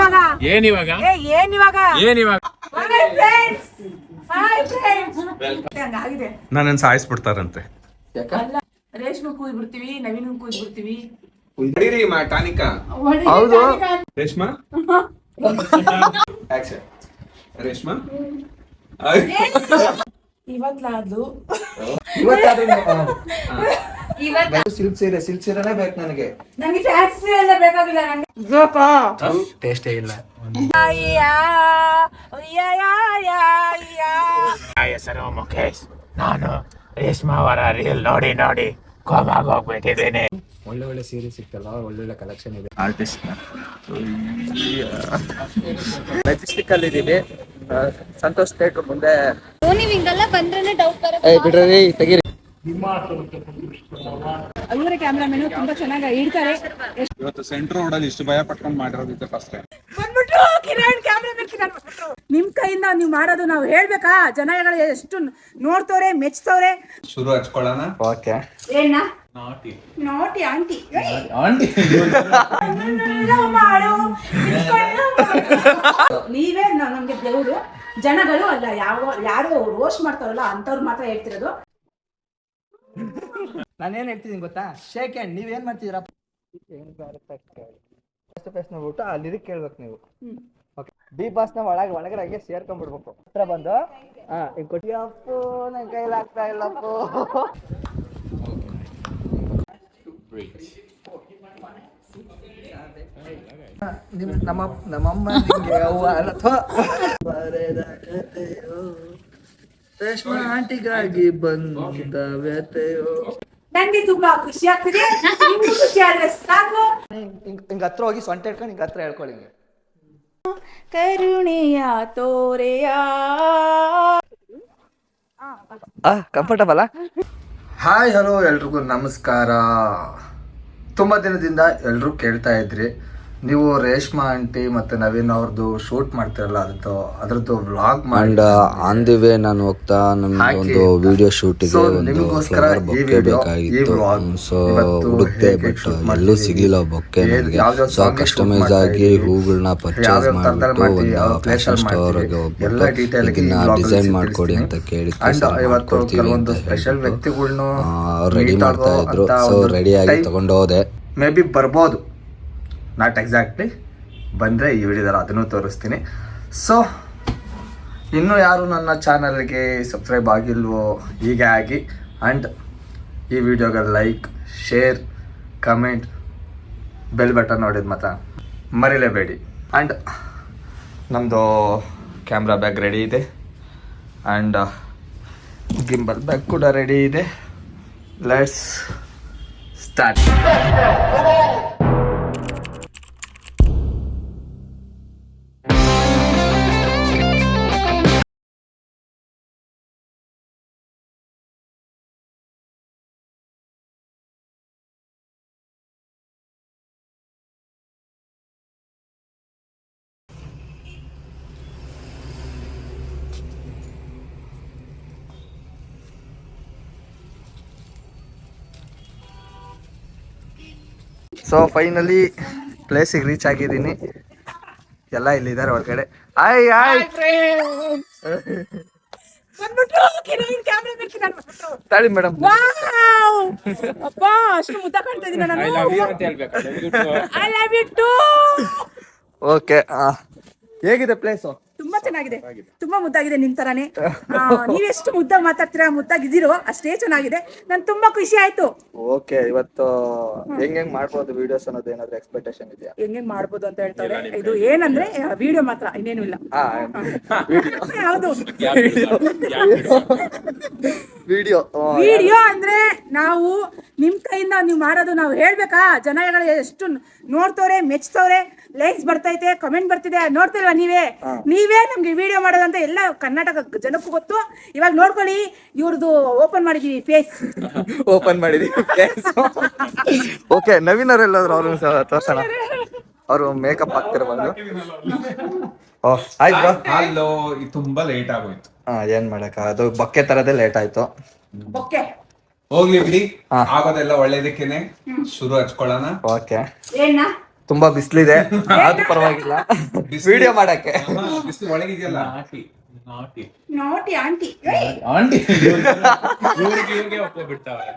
ಏನಿವಾಗ? ಏನಿವಾಗ? ಏ ಏನ್ ಇವಾಗ ಏನ್ ಫ್ರೆಂಡ್ಸ್ ಹಾಯ್ ಫ್ರೆಂಡ್ಸ್ ಹಂಗಾಗಿದೆ ನನ್ನನ್ನು ಸಾಯಿಸ್ಬಿಡ್ತಾರಂತೆ. ಅಲ್ಲ ರೇಷ್ಮೆ ಕೂಯ್ ಬಿಡ್ತೀವಿ ನವೀನ್ ಕೂಯ್ ಬಿಡ್ತೀವಿ ಹೊಡೀರಿ ಮಾ ಟಾನಿಕ. ಹೌದು. ರೇಷ್ಮಾ? ಆಕ್ಷನ್ ರೇಷ್ಮಾ? ಇವತ್ಲಾದ್ಲು. ಸಿಲ್ಕ್ ಸೀರೆ ಸಿಲ್ಕ್ ಸೀರೆನೇ ಬೇಕು ನನಗೆ. ನಂಗೆ ಫ್ಯಾನ್ಸಿ ಎಲ್ಲ ಬೇಕಾಗಿಲ್ಲ ನಂಗೆ. ಟೇಸ್ಟೇ ಇಲ್ಲ. ಹೆಸರು ಮುಖೇಶ್. ನಾನು ರೇಷ್ಮಾ ಅವರ ರೀಲ್ ನೋಡಿ ನೋಡಿ ಕೋಮಾಗ ಹೋಗ್ಬಿಟ್ಟಿದ್ದೇನೆ. ಒಳ್ಳೆ ಒಳ್ಳೆ ಸೀರೆ ಸಿಕ್ತಲ್ಲ ಒಳ್ಳೊಳ್ಳೆ ಕಲೆಕ್ಷನ್ ಇದೆ. ಆರ್ಟಿಸ್ಟ್ ಮೆಜೆಸ್ಟಿಕ್ ಅಲ್ಲಿ ಇದೀವಿ. ಸಂತೋಷ್ ಥಿಯೇಟರ್ ಮುಂದೆ ಹಿಂಗೆಲ್ಲ ಬಂದ್ರೆ ಡೌಟ್ ಬರುತ್ತೆ. ಬಿಡ್ರಿ ತೆಗೀರಿ. ಅಲ್ಲೂರ ಕ್ಯಾಮ್ರಾಮನ್ ತುಂಬಾ ಚೆನ್ನಾಗಿ ಇಡ್ತಾರೆ. ಇವತ್ತು ಸೆಂಟರ್ ರೋಡ್ ಅಲ್ಲಿ ಇಷ್ಟು ಭಯ ಪಟ್ಕೊಂಡು ಮಾಡಿರೋದಿದೆ ಫಸ್ಟ್ ಟೈಮ್ ಬಂದ್ಬಿಟ್ರು ಕಿರಣ್ ಕ್ಯಾಮ್ರಾಮನ್ ಕಿರಣ್ ಬಂದ್ಬಿಟ್ರು. ನಿಮ್ ಕೈಯಿಂದ ನೀವು ಮಾಡೋದು ನಾವು ಹೇಳ್ಬೇಕಾ? ಜನಗಳು ಎಷ್ಟು ನೋಡ್ತವ್ರೆ ಮೆಚ್ತವ್ರೆ? ಶುರು ಹಚ್ಕೊಳ್ಳೋಣ. ಓಕೆ ಏನ? ನಾಟಿ ಆಂಟಿ ಆಂಟಿ ಮಾಡು. ನೀವೇ ನಮ್ಗೆ ದೇವರು. ಜನಗಳು ಅಲ್ಲ ಯಾವ ಯಾರು ರೋಸ್ಟ್ ಮಾಡ್ತಾರಲ್ಲ ಅಂತವ್ರು ಮಾತ್ರ ಹೇಳ್ತಿರೋದು. ನಾನೇನ್ ಹೇಳ್ತಿದ್ದೀನಿ ಗೊತ್ತಾ? ಶೇಕ್ ಹ್ಯಾಂಡ್ ನೀವೇನ್ ಮಾಡ್ತಿದ್ದೀರಾ? ಫೇಸ್ ನೋಡ್ಬಿಟ್ಟು ಅಲ್ಲಿ ಇದಕ್ಕೆ ಕೇಳ್ಬೇಕು ನೀವು. ಓಕೆ ಬಿ ಬಾಸ್ನ ಒಳಗೆ ಒಳಗಡೆ ಹಂಗೆ ಸೇರ್ಕೊಂಡ್ಬಿಡ್ಬೇಕು. ಹತ್ರ ಬಂದು ಹಾ ಹಿಂಗ್ ಕೊಟ್ಟಿ ಅಪ್ಪು ನನ್ ಕೈಲಿ ಆಗ್ತಾ ಇಲ್ಲಪ್ಪು. ನಿಮ್ ನಮ್ಮ ನಮ್ಮಮ್ಮ ನಿಮ್ಗೆ ಅವ್ವ ಅಲ್ಲ ಥು. ಬರೆದ ಕಥೆಯೋ ರೇಷ್ಮಾ ಆಂಟಿಗಾಗಿ ಬಂದ ವ್ಯತೆಯೋ ನಂಗೆ ತುಂಬಾ ಖುಷಿ ಆಗ್ತಿದೆ. ನಿಮ್ಗೂ ಖುಷಿ ಆದ್ರೆ ಸಾಕು. ಹಿಂಗ್ ಹಿಂಗ್ ಹತ್ರ ಹೋಗಿ ಸೊಂಟ ಇಟ್ಕೊಂಡು ಹಿಂಗ್ ಹತ್ರ ಹೇಳ್ಕೊಳ್ಳಿ ಹಿಂಗೆ. ಕರುಣೆಯ ತೋರೆಯ. ಕಂಫರ್ಟಬಲ್ ಹಾಯ್ ಹಲೋ ಎಲ್ರಿಗೂ ನಮಸ್ಕಾರ. ತುಂಬ ದಿನದಿಂದ ಎಲ್ಲರೂ ಕೇಳ್ತಾ ಇದ್ರಿ. ನೀವು ರೇಷ್ಮಾ ಆಂಟಿ ಮತ್ತೆ ನವೀನ್ ಅವ್ರದ್ದು ಶೂಟ್ ಮಾಡ್ತಿರಲ್ಲ ಅದ್ರದ್ದು ಅದ್ರದ್ದು ವ್ಲಾಗ್ ಮಾಡಿ ಆನ್ ದಿ ವೇ ನಾನು ಹೋಗ್ತಾ ನಮ್ದು ಒಂದು ವಿಡಿಯೋ ಶೂಟ್ ಇದೆ ಒಂದು ಸೋ ಫ್ಲವರ್ ಈ ಬೊಕ್ಕೆ ಬೇಕಾಗಿತ್ತು. ಸೊ ಹುಡುಕ್ತೆ ಬಟ್ ಎಲ್ಲೂ ಸಿಗ್ಲಿಲ್ಲ ಬೊಕ್ಕೆ ನನಗೆ. ಸೊ ಕಸ್ಟಮೈಸ್ ಆಗಿ ಹೂಗಳನ್ನ ಪರ್ಚೇಸ್ ಮಾಡಿಬಿಟ್ಟು ಒಂದು ಫ್ಯಾಷನ್ ಸ್ಟೋರ್ ಸ್ಟೋರ್ಗೆ ಹೋಗ್ಬಿಟ್ಟು ಇದನ್ನ ಡಿಸೈನ್ ಮಾಡ್ಕೊಡಿ ಅಂತ ಕೇಳಿ ಸರ್ ಮಾಡ್ಕೊಡ್ತೀವಿ ಅಂತ ಹೇಳ್ಬಿಟ್ಟು. ರೆಡಿ ಮಾಡ್ತಾ ಇದ್ರು. ಸೊ ರೆಡಿ ಆಗಿ ತಗೊಂಡೋದೆ. ಮೇ ಬಿ ಬರ್ಬೋದು. ನಾಟ್ ಎಕ್ಸಾಕ್ಟ್ಲಿ ಬಂದರೆ ಈ ವಿಡಿಯೋದಲ್ಲಿ ಅದನ್ನು ತೋರಿಸ್ತೀನಿ. ಸೊ ಇನ್ನೂ ಯಾರು ನನ್ನ ಚಾನಲ್ಗೆ ಸಬ್ಸ್ಕ್ರೈಬ್ ಆಗಿಲ್ವೋ, ಹೀಗೆ ಆಗಿ ಆ್ಯಂಡ್ ಈ ವಿಡಿಯೋಗೆ like share comment bell button ನೋಡಿದ ಮಾತ್ರ ಮರಿಲೇಬೇಡಿ. ಆ್ಯಂಡ್ ನಮ್ಮದು ಕ್ಯಾಮ್ರಾ ಬ್ಯಾಗ್ ರೆಡಿ ಇದೆ. ಆ್ಯಂಡ್ ಗಿಂಬಲ್ ಬ್ಯಾಗ್ ಕೂಡ ರೆಡಿ ಇದೆ. ಲೆಟ್ಸ್ ಸ್ಟಾರ್ಟ್ ಸೊ ಫೈನಲಿ ಪ್ಲೇಸಿಗೆ ರೀಚ್ ಆಗಿದ್ದೀನಿ. ಎಲ್ಲ ಇಲ್ಲಿದ್ದಾರೆ ಒಳಗಡೆ. ಹಾಯ್ ಆಯ್ ಬಂದ್ಬಿಟ್ರು ತಾಳಿ ಮೇಡಮ್. ಅಪ್ಪ ಅಷ್ಟು ಮುದ್ದ ಕಾಣ್ತಾ ಇದೀನಿ ನಾನು? ಐ ಲವ್ ಯು ಅಂತ ಹೇಳ್ಬೇಕು. I love you too okay ಹೇಗಿದೆ ಪ್ಲೇಸ್ ತುಂಬಾ ಚೆನ್ನಾಗಿದೆ. ತುಂಬಾ ಮುದ್ದಾಗಿದೆ ನಿಮ್ ತರಾನೇ. ಆ, ನೀವೆಷ್ಟು ಮುದ್ದ ಮಾತಾಡ್ತೀರಾ ಮುದ್ದಾಗಿದ್ದೀರೋ ಅಷ್ಟೇ ಚೆನ್ನಾಗಿದೆ. ನನ್ ತುಂಬಾ ಖುಷಿ ಆಯ್ತು. ಓಕೆ ಇವತ್ತು ಹೆಂಗ್ ಹೆಂಗ್ ಮಾಡ್ಬೋದು ವಿಡಿಯೋಸ್ ಅನ್ನೋದು ಏನಾದ್ರು ಎಕ್ಸ್ಪೆಕ್ಟೇಷನ್ ಇದೆಯಾ? ಹೆಂಗ್ ಮಾಡ್ಬೋದು ಅಂತ ಹೇಳ್ತಾರೆ. ಇದು ಏನಂದ್ರೆ ವಿಡಿಯೋ ಮಾತ್ರ ಇನ್ನೇನು ಇಲ್ಲ. ಹಾ ಹೌದು ವಿಡಿಯೋ ವಿಡಿಯೋ ಅಂದ್ರೆ ನಾವು ನಿಮ್ ಕೈಯಿಂದ ನೀವು ಮಾಡೋದು ನಾವು ಹೇಳ್ಬೇಕಾ? ಜನಗಳು ಎಷ್ಟು ನೋಡ್ತವ್ರೆ ಮೆಚ್ತವ್ರೆ? ಲೈಕ್ಸ್ ಬರ್ತೈತೆ ಕಮೆಂಟ್ ಬರ್ತಿದೆ ನೋಡ್ತಿಲ್ವಾ ನೀವೇ? ನೀವೇ ನಮ್ಗೆ ವಿಡಿಯೋ ಮಾಡೋದಂತ ಎಲ್ಲ ಕರ್ನಾಟಕ ಜನಕ್ಕೂ ಗೊತ್ತು. ಇವಾಗ ನೋಡ್ಕೊಳ್ಳಿ ಇವ್ರದ್ದು ಓಪನ್ ಮಾಡಿದೀವಿ ಫೇಸ್ ಓಪನ್ ಮಾಡಿದೀವಿ ಓಕೆ ನವೀನ್ ಅವ್ರು ಎಲ್ಲಾದ್ರು ಅವ್ರನ್ನ ಸಹ ತೋರ್ಸೋಣ. ಅವರು ಮೇಕಪ್ ಹಾಕ್ತಿರ ಬಂದು ಆಯ್ತು ಇದು ತುಂಬಾ ಲೇಟ್ ಆಗೋಯ್ತು. ಹಾ ಏನ್ ಮಾಡಕ ಅದು ಬಕ್ಕೆ ತರದೇ ಲೇಟ್ ಆಯ್ತು. ಓಕೆ ಹೋಗ್ಲಿ ಬಿಡಿ. ಹಾ. ಆಗೋದೆಲ್ಲ ಒಳ್ಳೇದಕ್ಕೇನೆ. ಶುರು ಹಚ್ಕೊಳ್ಳೋಣ. ಓಕೆ ಏನ ತುಂಬಾ ಬಿಸಿಲಿದೆ ಅದು ಪರವಾಗಿಲ್ಲ. ವಿಡಿಯೋ ಮಾಡಕ್ಕೆ. ಬಿಸಿಲು ಒಳಗಿದೆಯಲ್ಲ. ನಾಟಿ ನಾಟಿ. ನಾಟಿ ಆಂಟಿ. ಆಂಟಿ. ಇವ್ರಿಗೆ ಇವ್ರಿಗೆ ಒಪ್ಕೊಬಿಡ್ತಾವ್ರೆ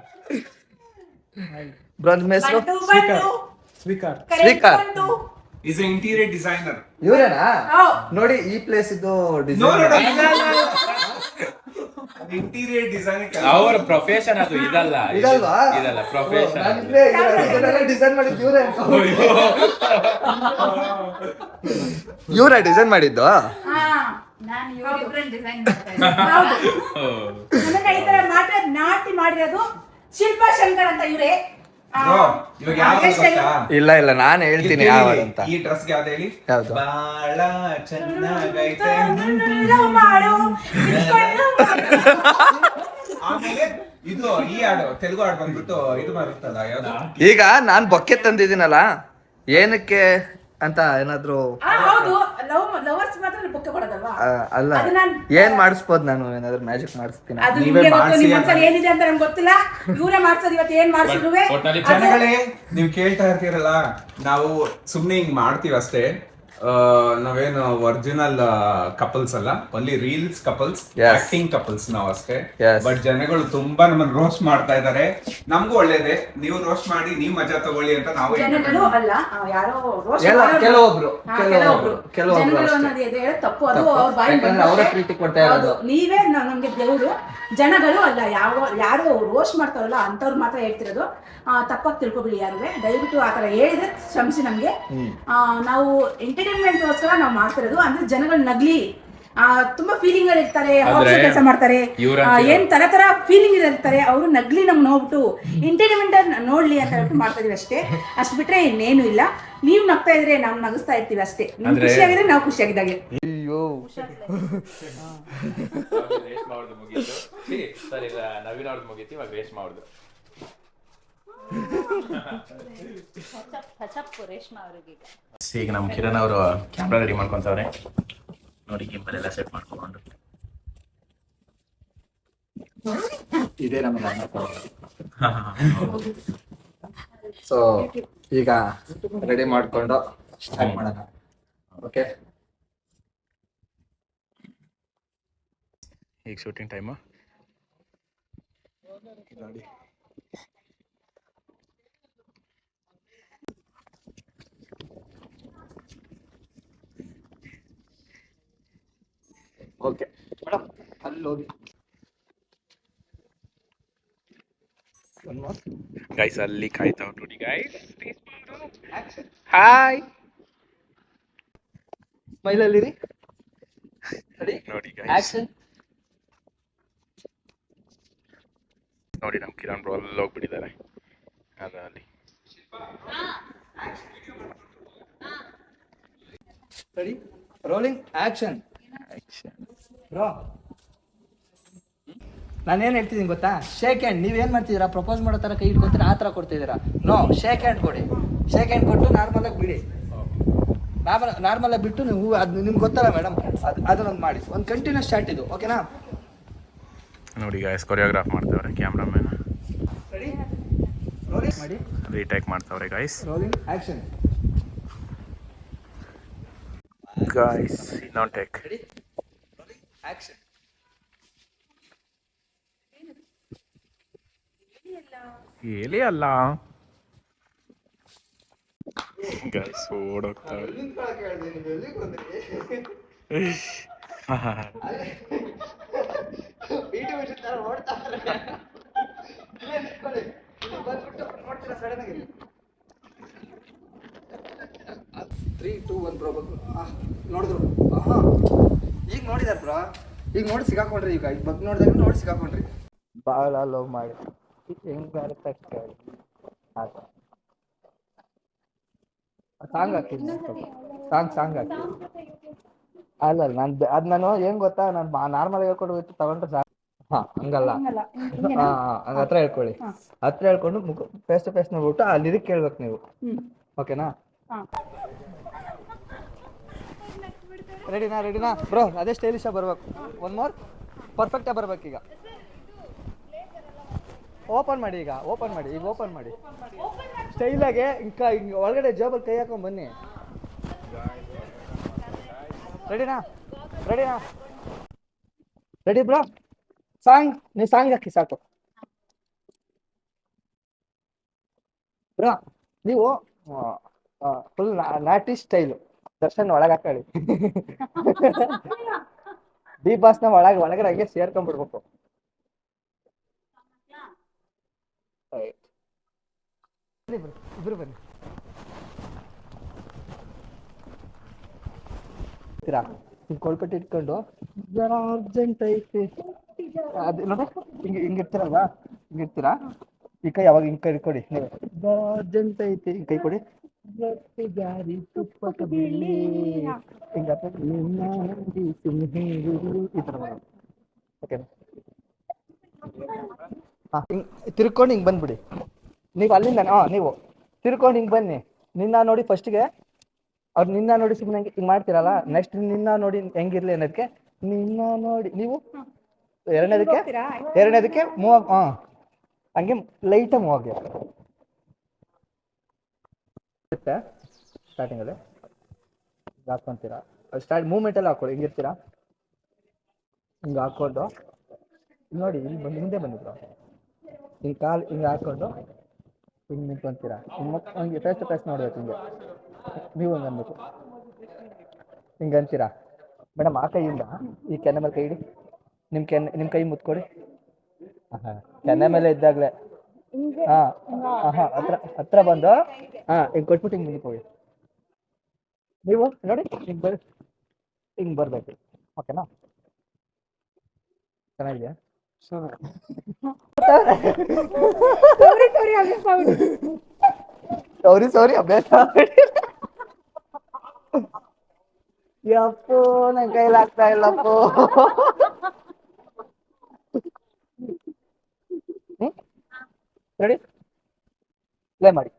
ಬ್ರೋ ನಿಮ್ಮ ಹೆಸರು? ಬಂತು ಬಂತು ಸ್ವೀಕಾರ್. ಇಸ್ ಇಂಟೀರಿಯರ್ ಡಿಸೈನರ್ ಇವರೇನಾ? ನೋಡಿ ಈ ಪ್ಲೇಸ್ ಇದು ಡಿಸೈನ್ ಇಂಟೀರಿಯರ್ ಡಿಸೈನ್ ಅವರ ಪ್ರೊಫೆಷನ್ ಅದು ಇದಲ್ಲ ಇದು- ಇದಲ್ವಾ? ಇದಲ್ಲ ಪ್ರೊಫೆಷನ್ ಡಿಸೈನ್ ಮಾಡಿದ್ದು ಇವ್ರೆ ಇವ್ರ ಡಿಸೈನ್ ಮಾಡಿದ್ದು? ಹಾ ನಾನು ಇವರಿಬ್ಬರನ್ನ ಡಿಸೈನ್ ಮಾಡ್ತಾ ಇದ್ದೀನಿ ಹೌದು. ನನಗೆ ಈ ತರ ಮಾತ್ರ ನಾಟಿ ಮಾಡಿರೋದು ಶಿಲ್ಪಾ ಶಂಕರ್ ಅಂತ ಇವ್ರೆ. ಇಲ್ಲ ಇಲ್ಲ ನಾನು ಹೇಳ್ತೀನಿ ಯಾವ ಅಂತ. ಈ ಡ್ರೆಸ್ ಯಾವ್ದು ಹೇಳಿ? ಯಾವ್ದು? ಬಾಳ ಚೆನ್ನಾಗೈತೆ. ಮಾಡು. ಆಮೇಲೆ ಇದು ಈ ಹಾಡು ತೆಲುಗು ಹಾಡು ಬಂದ್ಬಿಟ್ಟು ಇದು ಬರುತ್ತಲ್ಲ ಯಾವ್ದು? ಈಗ ನಾನ್ ಬೊಕ್ಕೆ ತಂದಿದ್ದೀನಲ್ಲ ಏನಕ್ಕೆ ಅಂತ ಏನಾದ್ರು ಆ, ಹೌದು. ಲವ್ ಲವರ್ಸ್ ಮಾತ್ರ ಬುಕ್ ಕೊಡೋದಲ್ವಾ? ಆ, ಅಲ್ಲ. ಅದು ನಾನ್- ಏನ್ ಮಾಡಿಸ್ಬೋದು ನಾನು? ಏನಾದ್ರು ಮ್ಯಾಜಿಕ್ ಮಾಡಿಸ್ತೀನಿ? ಅದು ನೀವೇ ನಿಮ್ಗೆ ಗೊತ್ತು ಮಾಡ್ಸಿ ನಿಮ್ಮ ಅಂತ. ಮನ್ಸಲ್ಲಿ ಏನಿದೆ ಅಂತ ನಂಗೆ ಗೊತ್ತಿಲ್ಲ. ಇವರೇ ಮಾಡ್ಸೋದು ಇವತ್ತು ಏನ್ ಮಾಡ್ಸಿರುವೆ ಒಟ್ನಲ್ಲಿ ಜನಗಳೇ ನೀವ್ ಕೇಳ್ತಾ ಇರ್ತೀರಲ್ಲ ನಾವು ಸುಮ್ನೆ ಹಿಂಗ್ ಮಾಡ್ತೀವಿ ಅಷ್ಟೇ ನಾವೇನು ಒರಿಜಿನಲ್ ಕಪಲ್ಸ್ ಅಲ್ಲ? Only reels couples. Acting couples ನಾವು ಅಷ್ಟೇ. ಬಟ್ ಜನಗಳು ತುಂಬಾ ನಮ್ಮನ್ನ ರೋಸ್ಟ್ ಮಾಡ್ತಾ ಇದಾರೆ. ನಮಗೂ ಒಳ್ಳೇದೇ. ನೀವು ರೋಸ್ಟ್ ಮಾಡಿ ನೀವ್ ಮಜಾ ತಗೊಳ್ಳಿ ಅಂತ ನಾವು ಜನಗಳು ಅಲ್ಲ ಆ, ಯಾರೋ ರೋಷ ಎಲ್ಲ ಕೆಲವೊಬ್ರು, ಕೆಲವೊಬ್ರು, ಕೆಲವೊಬ್ರು. ಜನಗಳು ಅಷ್ಟೇ. ಅನ್ನೋದು ಇದೆ ಹೇಳೋದು ತಪ್ಪು. ಅದು. ಅವ್ರ ಬಾಯಿ ಯಾಕಂದ್ರೆ ಅವರೇ ಪ್ರೀತಿ ಕೊಡ್ತಾ ಇರೋದು. ನೀವೇ ನ- ನಮ್ಗೆ ದೇವರು. ಜನಗಳು ಅಲ್ಲ ಯಾವ ಯಾರು ರೋಸ್ಟ್ ಮಾಡ್ತಾರಲ್ಲ ಅಂತವ್ರು ಮಾತ್ರ ಹೇಳ್ತಿರೋದು. ತಪ್ಪಾಗಿ ತಿಳ್ಕೊಬಿಡಿ ಯಾರು ದಯವಿಟ್ಟು ಆತರ ತರ ಹೇಳಿದ್ರೆ ಕ್ಷಮಿಸಿ ನಮ್ಗೆ. ನಾವು ನಾವು ಎಂಟರ್ಟೈನ್ಮೆಂಟ್ಗೋಸ್ಕರ ನಾವು ಮಾಡ್ತಿರೋದು. ಅಂದ್ರೆ ಜನಗಳು ನಗ್ಲಿ ಆ, ತುಂಬಾ ಫೀಲಿಂಗ್ ಇರ್ತಾರೆ ಆದ್ರೆ ಕೆಲಸ ಮಾಡ್ತಾರೆ. ಏನ್ ತರ ತರ ಫೀಲಿಂಗ್ ಇರ್ತಾರೆ ಅವರು ನಗ್ಲಿ ನಮ್ಗೆ ನೋಡ್ಬಿಟ್ಟು ಎಂಟರ್ಟೈನ್ಮೆಂಟ್ ನೋಡ್ಲಿ ಅಂತ ಹೇಳ್ಬಿಟ್ಟು ಮಾಡ್ತಾ ಇದೀವಿ ಅಷ್ಟೇ. ಅಷ್ಟು ಬಿಟ್ರೆ ಇನ್ನೇನು ಇಲ್ಲ. ನೀವು ನಗ್ತಾ ಇದ್ರೆ ನಾವು ನಗಿಸ್ತಾ ಇರ್ತೀವಿ ಅಷ್ಟೇ. ನೀವು ಖುಷಿ ಖುಷಿಯಾಗಿದ್ರೆ ನಾವು ಖುಷಿಯಾಗಿದ್ದಾಗೆ ಅಯ್ಯೋ. ನವೀನ್ ಅವ್ರದ್ದು ಮುಗೀತು ಇವಾಗ ರೇಷ್ಮಾ ಅವ್ರದ್ದು ಈಗ ನಮ್ಮ ಕಿರಣ್ ಅವರು ಕ್ಯಾಮ್ರಾ ರೆಡಿ ಮಾಡ್ಕೊಂತವ್ರೆ. ನೋಡಿ ಗಿಂಬಲ್ ಎಲ್ಲ ಸೆಟ್ ಮಾಡ್ಕೊಂಡು. ಇದೇ ನಮ್ಮ ಸೊ ಈಗ ರೆಡಿ ಮಾಡ್ಕೊಂಡು ಸ್ಟಾರ್ಟ್ ಮಾಡೋಣ. ಓಕೆ ಈಗ ಶೂಟಿಂಗ್ ಟೈಮು ಓಕೆ. ಮೇಡಮ್ ಅಲ್ಲಿ ಹೋಗಿ ಗೈಸ್ ಅಲ್ಲಿ ಕಾಯ್ತಾವ್ ನೋಡಿ ಗೈಸ್ ಹಾಯ್ ಸ್ಮೈಲ್ ಅಲ್ಲಿ ರೆಡಿ ನೋಡಿ ಗೈಸ್ ಆಕ್ಷನ್ ನೋಡಿ ನಮ್ಮ ಕಿರಣ್ ಬ್ರೋ ಅಲ್ಲಿ ಹೋಗ್ಬಿಟ್ಟಿದ್ದಾರೆ. ಅದ ಅಲ್ಲಿ ರೆಡಿ ರೋಲಿಂಗ್ ಆಕ್ಷನ್ ಬ್ರೋ ನಾನೇನು ಹೇಳ್ತಿದ್ದೀನಿ ಗೊತ್ತಾ? ಶೇಕ್ ಹ್ಯಾಂಡ್ ನೀವೇನು ಮಾಡ್ತಿದ್ದೀರಾ? ಪ್ರಪೋಸ್ ಮಾಡೋ ಥರ ಕೈ ಇಟ್ಕೊತೀರಾ ಆ ಥರ ಕೊಡ್ತಿದ್ದೀರಾ? ನೋ ಶೇಕ್ ಹ್ಯಾಂಡ್ ಕೊಡಿ. ಶೇಕ್ ಹ್ಯಾಂಡ್ ಕೊಟ್ಟು ನಾರ್ಮಲಾಗಿ ಬಿಡಿ. ನಾರ್ಮಲ್ ನಾರ್ಮಲಾಗಿ ಬಿಟ್ಟು ನೀವು ಅದು ನಿಮ್ಗೆ ಗೊತ್ತಲ್ಲ ಮೇಡಮ್ ಅದು ಅದನ್ನೊಂದು ಮಾಡಿ. ಒಂದು ಕಂಟಿನ್ಯೂಸ್ ಸ್ಟಾರ್ಟ್ ಇದು ಓಕೆನಾ ನೋಡಿ ಗಾಯ್ಸ್ ಕೊರಿಯೋಗ್ರಾಫ್ ಮಾಡ್ತಾವ್ರೆ ಕ್ಯಾಮ್ರಾ ರೋಲಿಂಗ್ ಮಾಡಿ. ರೀಟೇಕ್ ಮಾಡ್ತಾವ್ರೆ ಗಾಯ್ಸ್ ರೋಲಿಂಗ್ ಆಕ್ಷನ್ ಗಾಯ್ಸ್ ಇನ್ನೊಂದು ಟೇಕ್ ಆಕ್ಷನ್ ಎಲೆ ಅಲ್ಲ ಗೈಸ್ ಓಡೋಗ್ತಾವ್ರೆ ತ್ರೀ ಟೂ ಒನ್ ಬ್ರೋ ನೋಡಿದ್ರು. ಆಹಾ. ಈಗ ನೋಡಿದಾರ ಬ್ರೋ ಈಗ ನೋಡಿ ಸಿಗಾಕೊಂಡ್ರಿ ಈಗ. ಈಗ ಬಗ್ಗೆ ನೋಡಿದಾಗ ನೋಡಿ ಸಿಗಾಕೊಂಡ್ರಿ. ಭಾಳ ಲವ್ ಮಾಡಿ. ಹೆಂಗ್ ಬರುತ್ತೆ ಸಾಂಗ್ ಹಾಕಿದ್ವಿ ಸಾಂಗ್ ಸಾಂಗ್ ಹಾಕಿ. ಅಲ್ಲ ಅಲ್ಲ ನಾನು ಅದು ನಾನು ಹೆಂಗ್ ಗೊತ್ತಾ? ನಾನು ನಾರ್ಮಲ್ ಹೇಳ್ಕೊಂಡು ಹೋಗ್ತು ತಗೊಂಡ್ರೆ ಸಾಕು. ಹಾ ಹಂಗಲ್ಲ. ಹಂಗಲ್ಲ. ಹಾ ಹಂಗ ಹತ್ರ ಹೇಳ್ಕೊಳ್ಳಿ. ಹತ್ರ ಹೇಳ್ಕೊಂಡು ಮುಖ ಫೇಸ್ ಟು ಫೇಸ್ ನೋಡ್ಬಿಟ್ಟು ಆ ಲಿರಿಕ್ ಕೇಳ್ಬೇಕು ನೀವು. ಓಕೆನಾ ಹಾ. ರೆಡಿನಾ ರೆಡಿನಾ ಬ್ರೋ ಅದೇ ಸ್ಟೈಲಿಶ್ ಬರ್ಬೇಕು. ಒನ್ ಮೋರ್ ಪರ್ಫೆಕ್ಟಾಗಿ ಬರ್ಬೇಕು ಈಗ. ಓಪನ್ ಮಾಡಿ ಈಗ ಓಪನ್ ಮಾಡಿ, ಈಗ ಓಪನ್ ಮಾಡಿ. ಸ್ಟೈಲಾಗೆ ಇಂಕ ಹಿಂಗೆ ಒಳಗಡೆ ಜೋಬಲ್ ಕೈ ಹಾಕೊಂಡು ಬನ್ನಿ. ರೆಡಿನಾ ರೆಡಿನಾ ರೆಡಿ ಬ್ರೋ ಸಾಂಗ್ ನೀವು ಸಾಂಗ್ ಹಾಕಿ ಸಾಕು. ಬ್ರೋ ನೀವು ಫುಲ್ ನಾಟಿ ಸ್ಟೈಲು ದರ್ಶನ್ ಒಳಗ ಹಾಕಿ ಬಿ ಬಾಸ್ನ ಒಳಗ ಒಳಗಡೆ ಹಂಗೆ ಸೇರ್ಕೊಂಡ್ಬಿಡ್ಬೇಕು ಇಬ್ರು ಬನ್ನಿ. ಇರ್ತೀರಾ ಕೊಳ್ಪಟ್ಟು ಇಟ್ಕೊಂಡು. ಜರ ಅರ್ಜೆಂಟ್ ಐತಿ. ಅದು ನೋಡಿ ಹಿಂಗೆ ಹಿಂಗೆ ಇರ್ತೀರಲ್ವಾ ಹಿಂಗ ಇರ್ತೀರಾ ಈ ಕೈ ಯಾವಾಗ ಹಿಂಗ್ ಕೈ ಕೊಡಿ ನೀವು ಜರ ಅರ್ಜೆಂಟ್ ಐತಿ. ಹಿಂಗ್ ಕೈ ಕೊಡಿ. ರೊಟ್ಟಿ ಗಾರಿ ತುಪ್ಪಕ ಬೀಳಿ ಈ ಥರ ಮಾಡೋದು ಓಕೆನಾ ಹಾಂ ಹಿಂಗೆ ತಿರ್ಕೊಂಡು ಹಿಂಗೆ ಬಂದ್ಬಿಡಿ. ನೀವು ಅಲ್ಲಿಂದ ಹಾಂ ನೀವು ತಿರ್ಕೊಂಡು ಹಿಂಗೆ ಬನ್ನಿ. ನಿನ್ನ ನೋಡಿ ಫಸ್ಟಿಗೆ ಅವ್ರು ನಿನ್ನ ನೋಡಿ ಸುಮ್ಮನೆ ಹಿಂಗೆ ಹಿಂಗೆ ಮಾಡ್ತೀರಲ್ಲ ನೆಕ್ಸ್ಟ್ ನಿನ್ನ ನೋಡಿ ಹೆಂಗಿರ್ಲಿ ಅನ್ನೋದಕ್ಕೆ ನಿನ್ನ ನೋಡಿ ನೀವು ಎರಡನೇದಕ್ಕೆ ಎರಡನೇದಕ್ಕೆ ಮೂವ್ ಹಾಂ. ಹಂಗೆ ಲೈಟಾಗಿ ಮೂವ್ ಆಗಿ ಸ್ಟಾರ್ಟಿಂಗಲ್ಲಿ ಹಾಕ್ಕೊಂತೀರಾ ಸ್ಟಾರ್ಟ್ ಮೂಮೆಂಟಲ್ಲಿ ಹಾಕೊಳ್ಳಿ, ಹಿಂಗಿರ್ತೀರಾ? ಹಿಂಗೆ ಹಾಕ್ಕೊಂಡು ಇಲ್ಲಿ ನೋಡಿ, ಇಲ್ಲಿ ಬಂದು ಹಿಂದೆ ಬಂದಿದ್ರು. ಹಿಂಗೆ ಕಾಲು ಹಿಂಗೆ ಹಾಕ್ಕೊಂಡು ಹಿಂಗೆ ನಿಂತ್ಕೊಂತೀರಾ? ಹಿಂಗೆ ಫೇಸ್ ಟು ಫೇಸ್ ನೋಡ್ಬೇಕು ಹಿಂಗೆ. ನೀವು ಹಂಗೆ ಅನ್ಬೇಕು. ಹಿಂಗೆ ಅಂತೀರಾ? ಮೇಡಮ್, ಆ ಕೈಯಿಂದ ಈ ಕೆನ್ನೆ ಮೇಲೆ ಕೈ ಇಡಿ ನಿಮ್ಮ ಕೆನ್ನೆ ನಿಮ್ಮ ಕೈ ಮುತ್ಕೊಡಿ. ಹಾಂ ಕೆನ್ನೆ ಮೇಲೆ ಇದ್ದಾಗಲೇ. ಹಾಂ ಹಾ ಹತ್ರ ಹತ್ರ ಬಂದು ಹಾ ಹಿಂಗ್ ಕೊಟ್ಬಿಟ್ಟು ಹಿಂಗ್. ಕೊಡಿ ನೀವು ನೋಡಿ ಹಿಂಗ್ ಬರ್ ಹಿಂಗ್ ಬರಬೇಕು. ಓಕೆನಾ ಚೆನ್ನಾಗಿದೆಯಾ? ಸಾರಿ ಸಾರಿ ಅಭ್ಯಾಸ ಯಪ್ಪೋ ನನ್ ಕೈಲಾಗ್ತಾ ಇಲ್ಲಪ್ಪೋ. ರೆಡಿ ಪ್ಲೇ ಮಾಡಿ.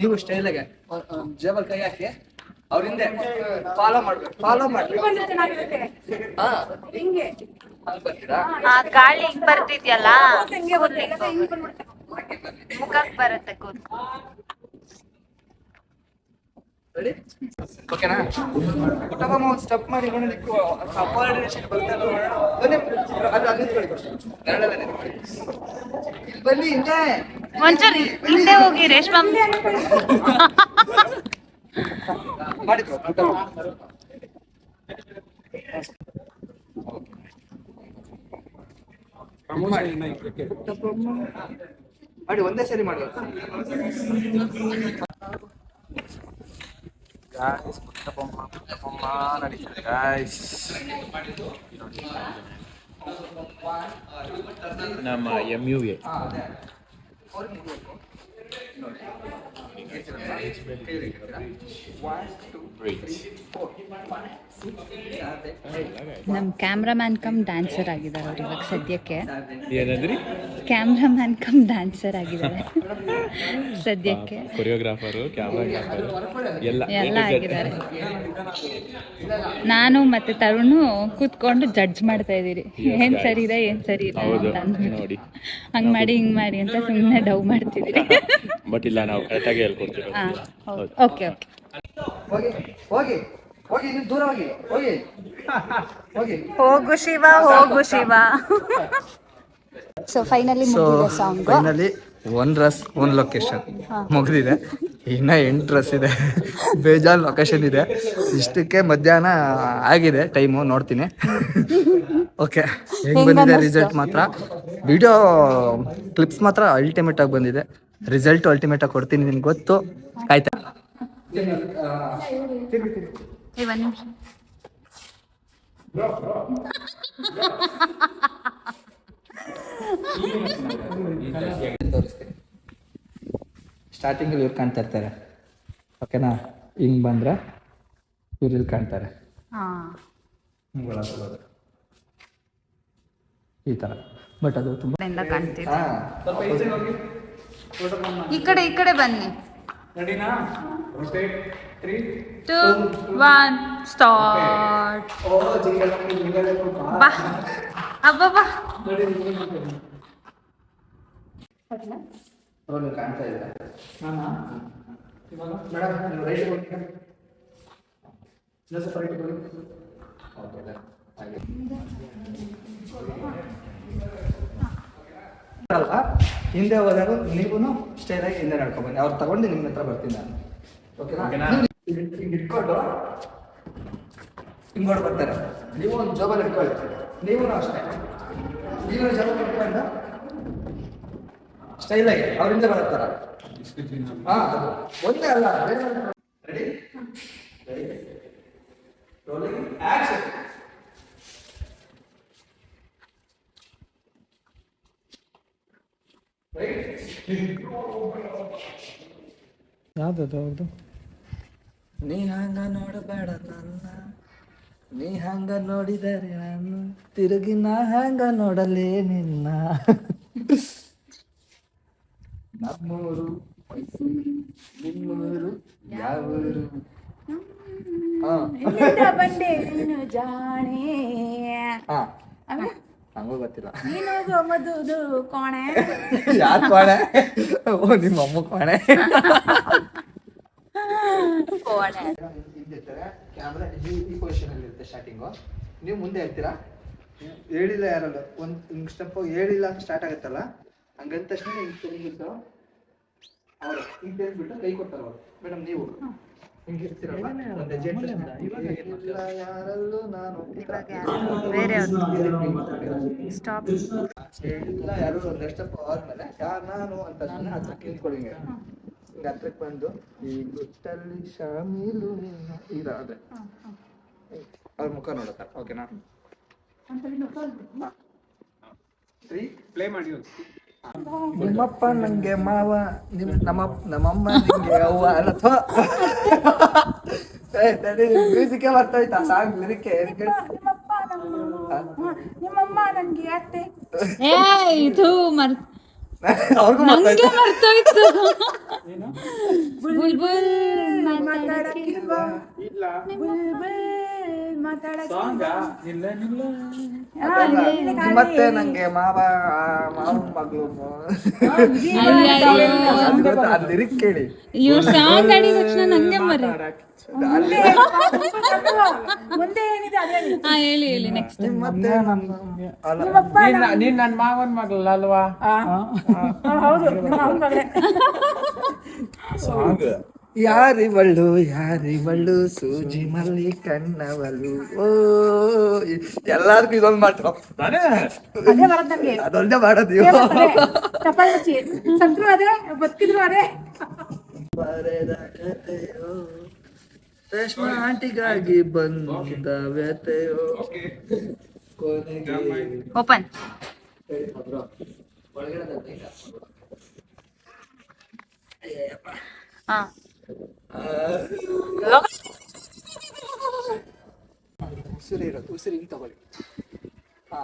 ನೀವು ಸ್ಟೈಲಾಗೆ ಜೇಬಲ್ ಕೈ ಹಾಕಿ ಅವ್ರಿಂದ ಹಿಂದೆ ಫಾಲೋ ಮಾಡ್ಬೇಕು. ಫಾಲೋ ಮಾಡ್ಬೇಕು. ಆ ಗಾಳಿ ಹಿಂಗ್ ಬರ್ತಿದ್ಯಲ್ಲ? ಮುಖಕ್ ಬರುತ್ತೆ ಕೂತ್ ರೆಡಿ ಓಕೆನಾ ಕುಟುಂಬ ಒಂದು ಸ್ಟೆಪ್ ಮಾಡಿ ನೋಡಿ ಕೋಆರ್ಡಿನೇಷನ್ ಬರ್ತಾ. ಬನ್ನಿ ಅದು ನಿಂತ್ಕೊಳ್ಳಿ. ನಿಂತ್ಕೊಳ್ಳಿ. ಬನ್ನಿ ಹಿಂದೆ ಒಂಚೂರು ಹಿಂದೆ ಹೋಗಿ ರೇಷ್ಮಾ ಮಾಡಿ ಒಂದೇ ಸರಿ ಮಾಡಿ ಒಂದೇ ಸರಿ ಮಾಡಿ ನಮ್ಮ ಎಂ ಯು ಎ ನಮ್ ಕ್ಯಾಮ್ರಾಮ್ಯಾನ್ ಕಮ್ ಡ್ಯಾನ್ಸರ್ ಆಗಿದ್ದಾರೆ ಅವ್ರು ಇವಾಗ ಸದ್ಯಕ್ಕೆ. ಏನಂದ್ರಿ? ಕ್ಯಾಮ್ರಾಮ್ಯಾನ್ ಕಮ್ ಡ್ಯಾನ್ಸರ್ ಆಗಿದ್ದಾರೆ. ಸದ್ಯಕ್ಕೆ. ಕೊರಿಯೋಗ್ರಾಫರು ಕ್ಯಾಮ್ರಾಗ್ರಾಫರು ಎಲ್ಲ ಎಲ್ಲ ಆಗಿದ್ದಾರೆ. ನಾನು ಮತ್ತೆ ತರುಣು ಕೂತ್ಕೊಂಡು ಜಡ್ಜ್ ಮಾಡ್ತಾ ಇದ್ದೀರಿ. ಏನ್ ಸರಿ ಇದೆ ಏನ್ ಸರಿ ಇಲ್ಲ ಅಂತ ಅಂದ್ಬಿಟ್ಟು. ನೋಡಿ. ಹಂಗ್ ಮಾಡಿ ಹಿಂಗ್ ಮಾಡಿ ಅಂತ ಸುಮ್ಮನೆ ಡವ್ ಮಾಡ್ತಿದ್ದೀರಿ. ಬಟ್ ಇಲ್ಲ ನಾವು ಕರೆಕ್ಟಾಗಿ ಹೇಳ್ಕೊಡ್ತೀವಿ. ಓಕೆ ಓಕೆ ಹೋಗಿ ಹೋಗಿ ಹೋಗಿ ನೀವು ದೂರ ಹೋಗಿ ಹೋಗಿ. ಹೋಗಿ. ಹೋಗು ಶಿವ ಹೋಗು Shiva. So finally so song finally one dress one location ಮುಗಿದಿದೆ. ಇನ್ನ ಎಂಟು ರಸ್ ಇದೆ. ಬೇಜಾನ್ ಲೊಕೇಶನ್ ಇದೆ. ಇಷ್ಟಕ್ಕೆ ಮಧ್ಯಾಹ್ನ ಆಗಿದೆ ಟೈಮು ನೋಡ್ತೀನಿ. ಓಕೆ ಹೆಂಗ್ ಬಂದಿದೆ ರಿಸಲ್ಟ್ ಮಾತ್ರ? ವಿಡಿಯೋ ಕ್ಲಿಪ್ಸ್ ಮಾತ್ರ ಅಲ್ಟಿಮೇಟ್ ಆಗಿ ಬಂದಿದೆ. ರಿಸಲ್ಟ್ ಅಲ್ಟಿಮೇಟ್ ಆಗಿ ಕೊಡ್ತೀನಿ ನಿಮ್ಗೆ ಗೊತ್ತು. ಆಯ್ತಾ? ಒಂದ್ ನಿಮಿಷ. ತೋರಿಸ್ತೀನಿ ಸ್ಟಾರ್ಟಿಂಗಲ್ಲಿ ಇವ್ರು ಕಾಣ್ತಾ ಇರ್ತಾರೆ. ಓಕೆನಾ? ಹಿಂಗೆ ಬಂದರೆ ಇವ್ರು ಇಲ್ಲಿ ಕಾಣ್ತಾರೆ. ಈ ಥರ ಬಟ್ ಅದು ತುಂಬ ಕಾಣ್ತಿದೆ. ಈ ಕಡೆ ಈ ಕಡೆ ಬನ್ನಿ. ಟು ಒನ್ ಸ್ಟಾರ್ಟ್ ಬಾ ಅಬ್ಬಬ್ಬಾ ಕಾಣ್ತಾ ಇದೆ ಮೇಡಮ್ ನೀವು ರೈಟ್ ಹೋಗಿ ಇನ್ನೊಂದು ಸ್ವಲ್ಪ ರೈಟ್ ಹೋಗಿ ಓಕೆ ಹಾಗೆ ಅಲ್ವಾ ಹಿಂದೆ ಹೋದಾಗ ನೀವು ಸ್ಟೈಲ್ ಆಗಿ ಹಿಂದೆ ನಡ್ಕೊಂಡ್ ಬನ್ನಿ ಅವ್ರು ತಗೊಂಡು ನಿಮ್ಮ ಹತ್ರ ಬರ್ತೀನಿ ನಾನು ಓಕೆನಾ ಹಿಂಗೆ ಇಟ್ಕೊಂಡು ಹಿಂಗೋಡ್ ಬರ್ತಾರೆ. ನೀವು ಒಂದು ಜೋಬಲ್ಲಿ ಇಟ್ಕೊಳ್ಳಿ. ನೀವು ಅಷ್ಟೇ. ನೀವು ಜೋಬಲ್ಲಿ ಇಟ್ಕೊಂಡು ಸ್ಟೈಲ್ ಆಗಿ ಅವರಿಂದ ಬರುತ್ತಾರ ಹಾ ಅದು. ಒಂದೇ ಅಲ್ಲ ರೆಡಿ ರೋಲಿಂಗ್ ಆಕ್ಷನ್ ಯಾವ್ದು ಅವ್ರದ್ದು ನೀ ಹಂಗ ನೋಡಬೇಡ ನನ್ನ. ನೀ ಹಂಗ ನೋಡಿದರೆ ನಾನು ತಿರುಗಿ ನಾ ಹಂಗ ನೋಡಲೇ ನಿನ್ನ. ನಮ್ಮೂರು ಮೈಸೂರು ನಿಮ್ಮೂರು ಯಾವೂರು? ಬಂದೆ ನೀನು ಜಾಣೆ? ನಂಗೂ ಗೊತ್ತಿಲ್ಲ. ನೀನು ಮದುದು ಕೋಣೆ. ಯಾರು ಕೋಣೆ? ಓ ನಿಮ್ಮ ಅಮ್ಮ ಕೋಣೆ. ಕ್ಯಾಮ್ರಾ ಈ ಪೊಸಿಷನ್ ಅಲ್ಲಿ ಇರುತ್ತೆ ಸ್ಟಾರ್ಟಿಂಗು ನೀವು ಮುಂದೆ ಇರ್ತೀರಾ ಹೇಳಿಲ್ಲ ಯಾರಲ್ಲ ಒಂದು ಹಿಂಗ್ ಸ್ಟೆಪ್ ಹೇಳಿಲ್ಲ ಅಂತ ಸ್ಟಾರ್ಟ್ ಆಗುತ್ತಲ್ಲ? ಹಂಗಂದ ತಕ್ಷಣ ಹಿಂಗ್ ತಿರುಗಿಬಿಟ್ಟು ಅವರು ಹಿಂಗ್ ತಿರುಗಿಬಿಟ್ಟು ಕೈ ಕೊಡ್ತಾರೆ ಅವರು. ಮೇಡಮ್ ನೀವು ಹಿಂಗ್. ಇರ್ತೀರಲ್ಲ? ಒಂದ್ ಹೆಜ್ಜೆ ಇಲ್ಲ ಯಾರಲ್ಲೂ ನಾನು ಬೇರೆ ಸ್ಟಾಪ್ ಇಲ್ಲ. ಯಾರು ಒಂದ್ ಸ್ಟೆಪ್ ಆದ್ಮೇಲೆ ಯಾರು ನಾನು ಅಂತ ನಾನು ಹತ್ರ ನಿಂತ್ಕೊಳ್ಳಿ ಹಿಂಗೆ ಹತ್ರಕ್ಕೆ ಬಂದು ಈ ಗುಟ್ಟಲ್ಲಿ ಶಾಮಿಲು ನಿನ್ನ ಇಲ್ಲ ಅದೇ. ಅವ್ರ ಮುಖ ನೋಡುತ್ತಾರೆ ಓಕೆನಾ ಪ್ಲೇ ಮಾಡಿ ನಿಮ್ಮಪ್ಪ ನಂಗೆ ಮಾವ ನಿಮ್ ನಮ್ಮ ನಮ್ಮಮ್ಮ ನಿಂಗೆ ಅವ್ವ ಅಥವಾ ಏ ಬರ್ತಾಯ್ತಾ ಮ್ಯೂಸಿಕ್ ಬರ್ತೈತಾ ಸಾಂಗ್ ಲಿರಿಕೆ ನಿಮ್ಮಮ್ಮ ನಂಗೆ ಅತ್ತೆ ಏ ಇದು ಮರ್ ಅವ್ರಿಗೂ ನಂಗೆ ಮರ್ತೋಯ್ತು. ಬುಲ್ಬುಲ್ ಮಾತಾಡಕ್ಕಿಲ್ವಾ? ಬುಲ್ಬುಲ್ ಮತ್ತೆ ನಂಗೆ ಮಾವ ಮಾವನ ಮಗಳು ಅಲ್ಲಿ ಕೇಳಿ ಇವ್ರ ಸಾಂಗ್ ಆಡಿದ ತಕ್ಷಣ ನಂಗೆ ಮರಿ ಮುಂದೆ ಏನಿದೆ ಅದೇ ಹೇಳಿ. ಹಾ ಹೇಳಿ ನೆಕ್ಸ್ಟ್ ಮತ್ತೆ ಅಲ್ಲ ನಿಮ್ಮಪ್ಪ ನೀನ್ ನನ್ ಮಾವನ್ ಅಲ್ವಾ ಹೌದು ನಿಮ್ಮ ಯಾರಿವಳ್ಳು ಯಾರಿವಳು ಯಾರಿವಳು? ಸೂಜಿ ಮಲ್ಲಿ ಕಣ್ಣವಳು ಓ ಎಲ್ಲಾರ್ಗು ಇದೊಂದು ಮಾತ್ರ ಅದೇ ಬರೋದ್ ನಮ್ಗೆ ಅದೊಂದೇ ಮಾಡೋದು ಬರೆದ ಕಥೆಯೋ ರೇಷ್ಮಾ ಆಂಟಿಗಾಗಿ ಬಂದ ವ್ಯತೆಯೋ ಕೊನೆಗೆ ಓಪನ್ ಹಾ. ಉಸಿರು ಇರೋದು ಉಸಿರು ಹಿಂಗೆ ತಗೊಳ್ಳಿ. ಹಾ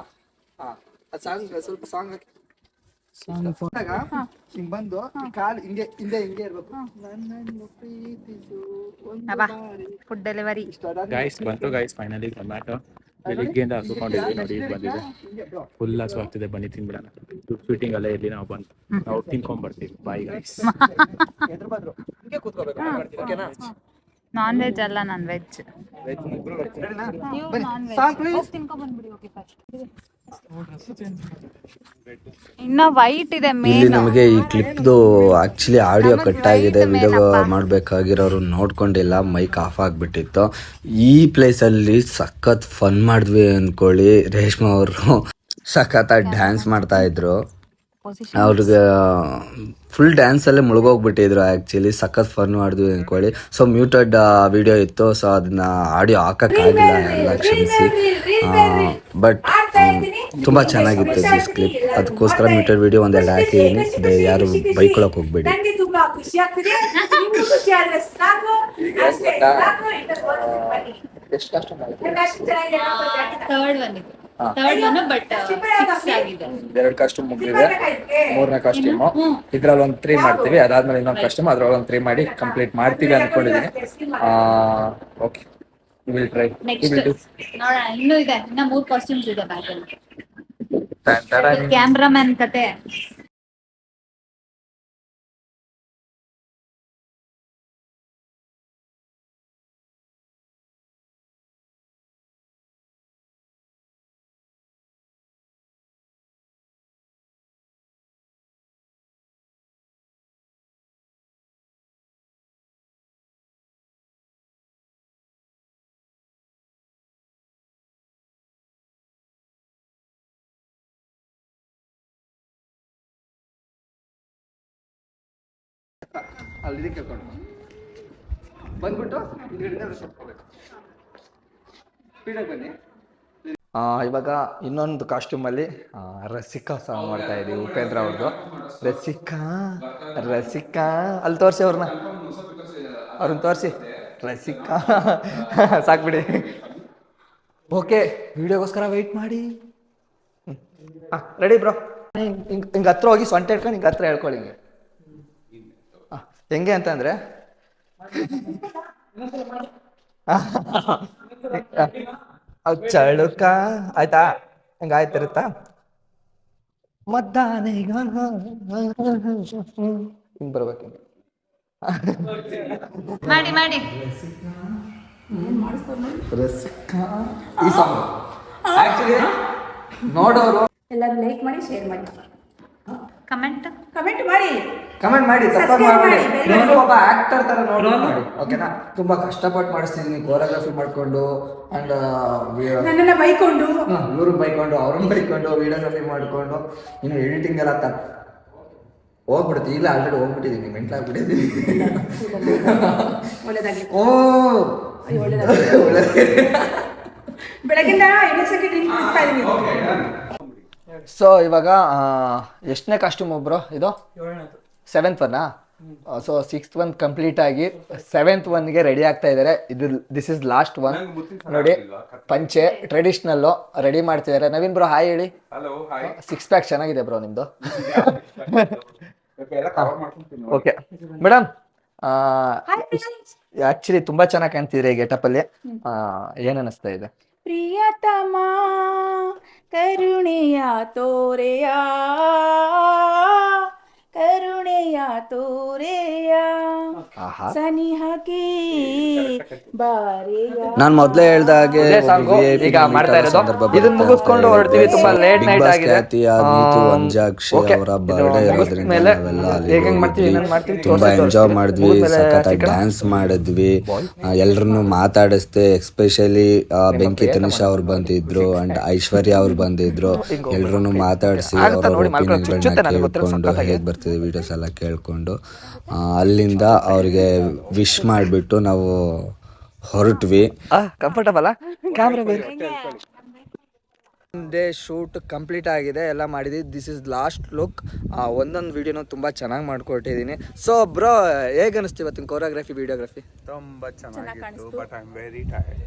ಹಾ ಅದು ಸಾಂಗ್ ಸ್ವಲ್ಪ ಸಾಂಗ್ ಹಾಕಿ. ಹಿಂಗ್ ಬಂದು ಕಾಲ್ ಕಾಲು ಹಿಂಗೆ ಹಿಂದೆ ಹಿಂಗೆ ಇರ್ಬೇಕು. ನನ್ನನ್ನು ಪ್ರೀತಿಸು. ಫುಡ್ ಡೆಲಿವರಿ ಗಾಯ್ಸ್ ಬಂತು ಗೈಸ್ ಫೈನಲಿ ಟೊಮ್ಯಾಟೊ ಬೆಳಿಗ್ಗೆಯಿಂದ ಹಸುಕೊಂಡಿದ್ವಿ ನೋಡಿ ಈಗ ಬಂದಿದೆ. ಫುಲ್ ಹಸು ಆಗ್ತಿದೆ ಬನ್ನಿ ತಿನ್ಬಿಡೋಣ. ಫಿಟ್ಟಿಂಗ್ ಅಲ್ಲೇ ಇರ್ಲಿ ನಾವು ಬಂದು ನಾವು ತಿನ್ಕೊಂಡ್ ಬರ್ತೀವಿ. ಬಾಯ್ ಗೈಸ್ ಎದ್ರ ಬದ್ರು. ಹಿಂಗೆ ಕೂತ್ಕೋಬೇಕು ಓಕೆನಾ ನಾನ್ ವೆಜ್ ಅಲ್ಲ ನಾನ್ ವೆಜ್ ಇನ್ನ ವೈಟ್ ಇದೆ ಇಲ್ಲಿ ನಮಗೆ ಈ ಕ್ಲಿಪ್ದು ಆಕ್ಚುಲಿ ಆಡಿಯೋ ಕಟ್ ಆಗಿದೆ ವಿಡಿಯೋ ಮಾಡ್ಬೇಕಾಗಿರೋರು ನೋಡ್ಕೊಂಡಿಲ್ಲ ಮೈಕ್ ಆಫ್ ಆಗ್ಬಿಟ್ಟಿತ್ತು. ಈ ಪ್ಲೇಸ್ ಅಲ್ಲಿ ಸಖತ್ ಫನ್ ಮಾಡಿದ್ವಿ ಅನ್ಕೊಳ್ಳಿ. ರೇಷ್ಮಾ ಅವರು ಸಖತ್ತಾಗಿ ಡ್ಯಾನ್ಸ್ ಮಾಡ್ತಾ ಇದ್ರು. ಅವ್ರಿಗೆ ಫುಲ್ ಡ್ಯಾನ್ಸಲ್ಲೇ ಮುಳುಗೋಗ್ಬಿಟ್ಟಿದ್ರು ಆ್ಯಕ್ಚುಲಿ ಸಖತ್ ಫನ್ ಮಾಡಿದ್ವಿ ಅಂದ್ಕೊಳ್ಳಿ ಸೊ ಮ್ಯೂಟೆಡ್ ವಿಡಿಯೋ ಇತ್ತು. ಸೊ ಅದನ್ನ ಆಡಿಯೋ ಹಾಕೋಕ್ಕಾಗಿಲ್ಲ ಎಲ್ಲ ಕ್ಷಮಿಸಿ. ಬಟ್ ತುಂಬ ಚೆನ್ನಾಗಿತ್ತು ದಿಸ್ ಕ್ಲಿಪ್ ಅದಕ್ಕೋಸ್ಕರ ಮೀಟರ್ ವಿಡಿಯೋ ಒಂದೆರಡು ಹಾಕಿದೀನಿ ಯಾರು ಬೈಕೊಳಕ್ ಹೋಗ್ಬೇಡಿ. ಎರಡು ಕಾಸ್ಟ್ಯೂಮ್ ಮುಗಿದಿದೆ. ಮೂರನೇ ಕಾಸ್ಟ್ಯೂಮು ಇದ್ರಲ್ಲಿ ಒಂದು ತ್ರೀ ಮಾಡ್ತೀವಿ. ಅದಾದ್ಮೇಲೆ ಇನ್ನೊಂದು ಕಾಸ್ಟ್ಯೂಮ್ ಅದ್ರೊಳಗೆ ಒಂದು ತ್ರೀ ಮಾಡಿ ಕಂಪ್ಲೀಟ್ ಮಾಡ್ತೀವಿ ಅನ್ಕೊಂಡಿದ್ದೀನಿ. ಓಕೆ ವಿಲ್ ಟ್ರೈ ನೆಕ್ಸ್ಟ್ ನೋಡೋಣ ಇನ್ನೂ ಇದೆ. ಇನ್ನ ಮೂರ್ ಕಾಸ್ಟ್ಯೂಮ್ಸ್ ಇದೆ ಬ್ಯಾಗ್ ಅಲ್ಲಿ. ವಿಲ್ ಕ್ಯಾಮ್ರಾಮನ್ ಕತೆ. ಅಲ್ಲಿ ಕೇಳ್ಕೊಂಡು. ಬಂದ್ಬಿಟ್ಟು ಹಿಂದ್ಗಡೆಯಿಂದ ಸ್ಪೀಡಾಗಿ ಬನ್ನಿ. ಆ, ಇವಾಗ ಇನ್ನೊಂದು ಕಾಸ್ಟ್ಯೂಮ್ ಅಲ್ಲಿ ರಸಿಕಾ ಸಾಂಗ್ ಮಾಡ್ತಾ ಇದ್ದೀವಿ ಉಪೇಂದ್ರ ಅವ್ರದ್ದು ರಸಿಕಾ ರಸಿಕಾ. ಅಲ್ಲಿ ತೋರಿಸಿ ಅವ್ರನ್ನ ಅವ್ರನ್ನ ತೋರಿಸಿ. ರಸಿಕಾ. ಸಾಕ್ಬಿಡಿ ಓಕೆ ವಿಡಿಯೋಗೋಸ್ಕರ ವೆಯ್ಟ್ ಮಾಡಿ. ಹಾಂ ರೆಡಿ ಬ್ರೋ ಹಿಂಗೆ ಹಿಂಗೆ ಹತ್ರ ಹೋಗಿ ಸೊಂಟೆ ಹಿಡ್ಕೊಂಡು ಹಿಂಗೆ ಹತ್ರ ಹೇಳ್ಕೊಳ್ಳಿ ಹಿಂಗೆ. ಹೆಂಗೆ ಅಂತಂದ್ರೆ ಅವ್ ಚಳುಕ ಆಯ್ತಾ? ಹಿಂಗ ಆಯ್ತಿರುತ್ತಾ ಮದ್ದಾನೆ ಹಿಂಗ್ ಬರ್ಬೇಕು. ಮಾಡಿ ಮಾಡಿ. ನೋಡೋರು. ಎಲ್ಲರೂ ಲೈಕ್ ಮಾಡಿ ಶೇರ್ ಮಾಡಿ. ಕಮೆಂಟ್ ಕಮೆಂಟ್ ಮಾಡಿ. ಕಮೆಂಟ್ ಮಾಡಿ ತಪ್ಪಾಗಿ ಮಾಡಬೇಡಿ. ಮಾಡಿ, ನಾನು ಒಬ್ಬ ಆಕ್ಟರ್ ತರ ನೋಡಿ ಮಾಡಿ. ಓಕೆನಾ ತುಂಬಾ ಕಷ್ಟಪಟ್ಟು ಮಾಡಿಸ್ತಿದ್ದೀನಿ ಕೋರಿಯೋಗ್ರಫಿ ಮಾಡ್ಕೊಂಡು ಅಂಡ್ ನನ್ನನ್ನ ಬೈಕೊಂಡು. ಇವರು ಬೈಕೊಂಡು ಅವ್ರನ್ನ ಬೈಕೊಂಡು ವಿಡಿಯೋಗ್ರಫಿ ಮಾಡ್ಕೊಂಡು ಇನ್ನು ಎಡಿಟಿಂಗ್ ಎಲ್ಲ ತಪ್ಪ ಹೋಗ್ಬಿಡ್ತೀವಿ ಇಲ್ಲ ಆಲ್ರೆಡಿ ಹೋಗ್ಬಿಟ್ಟಿದ್ದೀನಿ ಮೆಂಟ್ಲಾಗ್ಬಿಟ್ಟಿದ್ದೀನಿ ಆಗ್ಬಿಟ್ಟಿದ್ದೀನಿ ಓ! ಒಳ್ಳೇದಾಗ್ಲಿ. ಒಳ್ಳೆ ಬೆಳಗಿಂದ ಎಣಿಸಕ್ಕೆ ಡ್ರಿಂಕ್ ಮಾಡ್ತಾ ಇದೀನಿ ಸೊ ಇವಾಗ ಎಷ್ಟನೇ ಕಾಸ್ಟ್ಯೂಮ್ ಒಬ್ರು? ಇದು? ಸೆವೆಂತ್ ಒನ್ನಾ ಸೊ ಸಿಕ್ಸ್ತ್ ಒನ್ ಕಂಪ್ಲೀಟ್ ಆಗಿ ಸೆವೆಂತ್ ಒನ್ಗೆ ರೆಡಿ ಆಗ್ತಾ ಇದ್ದಾರೆ ಇದು ದಿಸ್ ಇಸ್ ಲಾಸ್ಟ್ ಒನ್ ನೋಡಿ ಪಂಚೆ ಟ್ರೆಡಿಷ್ನಲ್ಲು ರೆಡಿ ಮಾಡ್ತಿದ್ದಾರೆ ನವೀನ್ ಬ್ರೋ ಹಾಯ್ ಹೇಳಿ. ಹಲೋ ಹಾಯ್ ಸಿಕ್ಸ್ ಪ್ಯಾಕ್ ಚೆನ್ನಾಗಿದೆ ಬ್ರೋ ನಿಮ್ದು. ಎಲ್ಲ ಕವರ್ ಮಾಡ್ಕೊಂತೀನಿ ಓಕೆ ಮೇಡಮ್ ಆಕ್ಚುಲಿ ತುಂಬಾ ಚೆನ್ನಾಗಿ ಕಾಣ್ತಿದ್ರೆ ಈ ಗೆಟಪ್ ಅಲ್ಲಿ. ಏನ್ ಅನಿಸ್ತಾ ಇದೆ? ಪ್ರಿಯತಮ ಕರುಣೆಯ ತೋರೆಯ ಕರುಣೆಯ ತೋರೆಯ ಸನಿಹಕ್ಕೆ ನಾನು ಮೊದ್ಲೇ ಹೇಳ್ದಾಗೆ ಈಗ ಮಾಡ್ತಾ ಇರೋದು. ಇದನ್ನ ಮುಗಿಸ್ಕೊಂಡು ಹೊರಡ್ತೀವಿ, ತುಂಬಾ ಲೇಟ್ ನೈಟ್ ಆಗಿದೆ. ಅವರ ಬರ್ಡೇ ಇರೋದ್ರಿಂದ ನಾವೆಲ್ಲ ಮಾಡ್ತೀವಿ, ತುಂಬಾ ಎಂಜಾಯ್ ಮಾಡಿದ್ವಿ. ಸಖತ್ತಾಗಿ ಡ್ಯಾನ್ಸ್ ಮಾಡಿದ್ವಿ. ಎಲ್ರನ್ನೂ ಮಾತಾಡಿಸ್ದೆ. ಎಸ್ಪೆಷಲಿ ಬೆಂಕಿ ತನಿಷಾ ಅವ್ರು ಬಂದಿದ್ರು ಅಂಡ್ ಐಶ್ವರ್ಯ ಅವ್ರು ಬಂದಿದ್ರು. ಎಲ್ರನ್ನು ಮಾತಾಡಿಸಿ ಅವರ ಒಪಿನಿಯನ್ಗಳನ್ನ ನನಗೆ ಗೊತ್ತಿರೋ ಕೇಳ್ಕೊಂಡು. ಹೇಗ್ ಬರ್ತಿದೆ ವೀಡಿಯೋಸ್ ಎಲ್ಲ ಕೇಳಿಕೊಂಡು. ಅಲ್ಲಿಂದ ಅವ್ರಿಗೆ ವಿಶ್ ಮಾಡಿಬಿಟ್ಟು ನಾವು ಹೊರಟ್ವಿ. Comfortable camera day shoot complete ಆಗಿದೆ ಎಲ್ಲ ಮಾಡಿದ್ವಿ. ದಿಸ್ ಇಸ್ ಲಾಸ್ಟ್ ಲುಕ್ ಒಂದೊಂದು ವಿಡಿಯೋನ ತುಂಬ ಚೆನ್ನಾಗಿ ಮಾಡ್ಕೊಟ್ಟಿದ್ದೀನಿ ಸೊ ಬ್ರೋ ಹೇಗೆ ಅನಿಸ್ತು ಇವತ್ತಿನ ಕೋರಿಯೋಗ್ರಫಿ ವಿಡಿಯೋಗ್ರಫಿ ತುಂಬಾ ಚೆನ್ನಾಗಿತ್ತು but I am very tired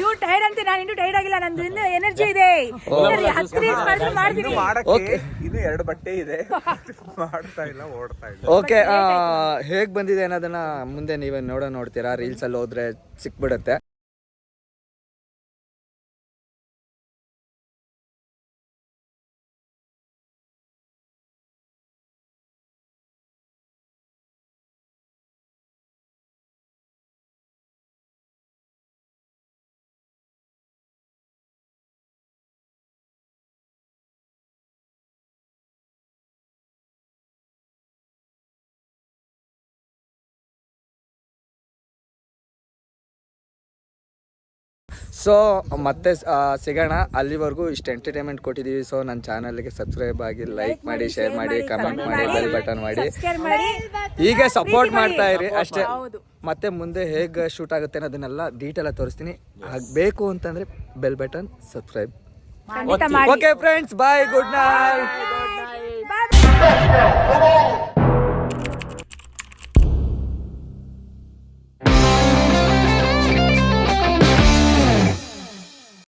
ಇವ್ರು ಟೈರ್ಡ್ ಅಂತ ನಾನು ಇನ್ನೂ ಟೈರ್ಡ್ ಆಗಿಲ್ಲ ನಂದು ಇನ್ನೂ ಎನರ್ಜಿ ಇದೆ. ಹತ್ತು ಮಾಡ್ತೀನಿ. ಮಾಡಕ್ಕೆ ಇದು ಎರಡು ಬಟ್ಟೆ ಇದೆ. ಮಾಡ್ತಾ ಇಲ್ಲ ಓಡ್ತಾ ಇಲ್ಲ. ಓಕೆ ಹೇಗೆ ಬಂದಿದೆ ಅನ್ನೋದನ್ನ ಮುಂದೆ ನೀವೇ ನೋಡೋ ನೋಡ್ತೀರಾ? ರೀಲ್ಸಲ್ಲಿ ಹೋದ್ರೆ ಸಿಕ್ಬಿಡುತ್ತೆ. ಸೊ ಮತ್ತೆ ಸಿಗೋಣ. ಅಲ್ಲಿವರೆಗೂ ಇಷ್ಟು ಎಂಟರ್ಟೈನ್ಮೆಂಟ್ ಕೊಟ್ಟಿದ್ದೀವಿ. ಸೊ ನನ್ನ ಚಾನಲ್ಗೆ ಸಬ್ಸ್ಕ್ರೈಬ್ ಆಗಿ ಲೈಕ್ ಮಾಡಿ ಶೇರ್ ಮಾಡಿ ಕಮೆಂಟ್ ಮಾಡಿ ಬೆಲ್ ಬಟನ್ ಮಾಡಿ. ಹೀಗೆ ಸಪೋರ್ಟ್ ಮಾಡ್ತಾ ಇರಿ. ಅಷ್ಟೇ. ಮತ್ತೆ ಮುಂದೆ ಹೇಗೆ ಶೂಟ್ ಆಗುತ್ತೆ ಅನ್ನೋದನ್ನೆಲ್ಲ ಡೀಟೇಲ್ ತೋರಿಸ್ತೀನಿ. ಬೇಕು ಅಂತಂದ್ರೆ bell button subscribe okay friends bye good night.